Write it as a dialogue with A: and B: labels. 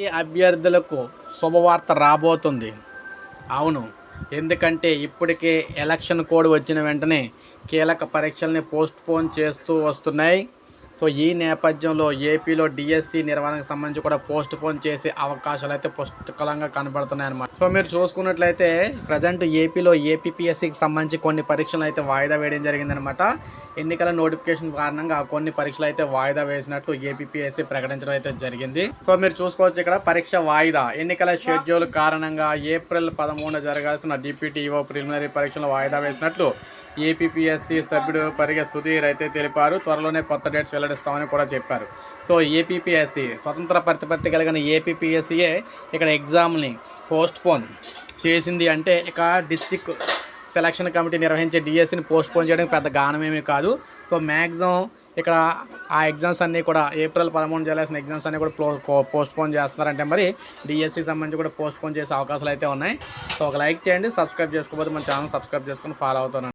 A: ఈ అభ్యర్థులకు శుభవార్త రాబోతుంది. అవును ఎందుకంటే ఇప్పటికే ఎలక్షన్ కోడ్ వచ్చిన వెంటనే కీలక పరీక్షల్ని పోస్ట్పోన్ చేస్తూ వస్తున్నాయి. సో ఈ నేపథ్యంలో ఏపీలో డిఎస్సి నిర్వహణకు సంబంధించి కూడా పోస్ట్ పోన్ చేసే అవకాశాలు అయితే పుష్కలంగా కనబడుతున్నాయి అన్నమాట సో మీరు చూసుకున్నట్లయితే ప్రజెంట్ ఏపీలో ఏపీపీఎస్సికి సంబంధించి కొన్ని పరీక్షలు అయితే వాయిదా వేయడం జరిగిందనమాట ఎన్నికల నోటిఫికేషన్ కారణంగా కొన్ని పరీక్షలు అయితే వాయిదా వేసినట్లు ఏపీపీఎస్సీ ప్రకటించడం అయితే జరిగింది. సో మీరు చూసుకోవచ్చు ఇక్కడ పరీక్ష వాయిదా. ఎన్నికల షెడ్యూల్ కారణంగా ఏప్రిల్ పదమూడున జరగాల్సిన డిప్యూటీఓ ప్రిలిమినరీ పరీక్షలు వాయిదా వేసినట్లు ఏపీపీఎస్సీ సభ్యుడు పరిగె సుధీర్ అయితే తెలిపారు. త్వరలోనే కొత్త డేట్స్ వెల్లడిస్తామని కూడా చెప్పారు. సో ఏపీపీఎస్సీ స్వతంత్ర ప్రతిపత్తి కలిగిన ఏపీపీఎస్సీయే ఇక్కడ ఎగ్జామ్ని పోస్ట్పోన్ చేసింది. అంటే ఇక డిస్టిక్ సెలక్షన్ కమిటీ నిర్వహించే డిఎస్సిని పోస్ట్పోన్ చేయడానికి చేయడం పెద్ద గానమేమీ కాదు. సో మ్యాక్సిమం ఇక్కడ ఆ ఎగ్జామ్స్ అన్నీ కూడా ఏప్రిల్ పదమూడు చేయాల్సిన ఎగ్జామ్స్ అన్నీ కూడా పో పోస్ట్పోన్ చేస్తున్నారంటే మరి డిఎస్సికి సంబంధించి కూడా పోస్ట్పోన్ చేసే అవకాశాలు అయితే ఉన్నాయి. సో ఒక లైక్ చేయండి సబ్స్క్రైబ్ చేసుకోకపోతే మన ఛానల్ సబ్స్క్రైబ్ చేసుకొని ఫాలో అవుతాను.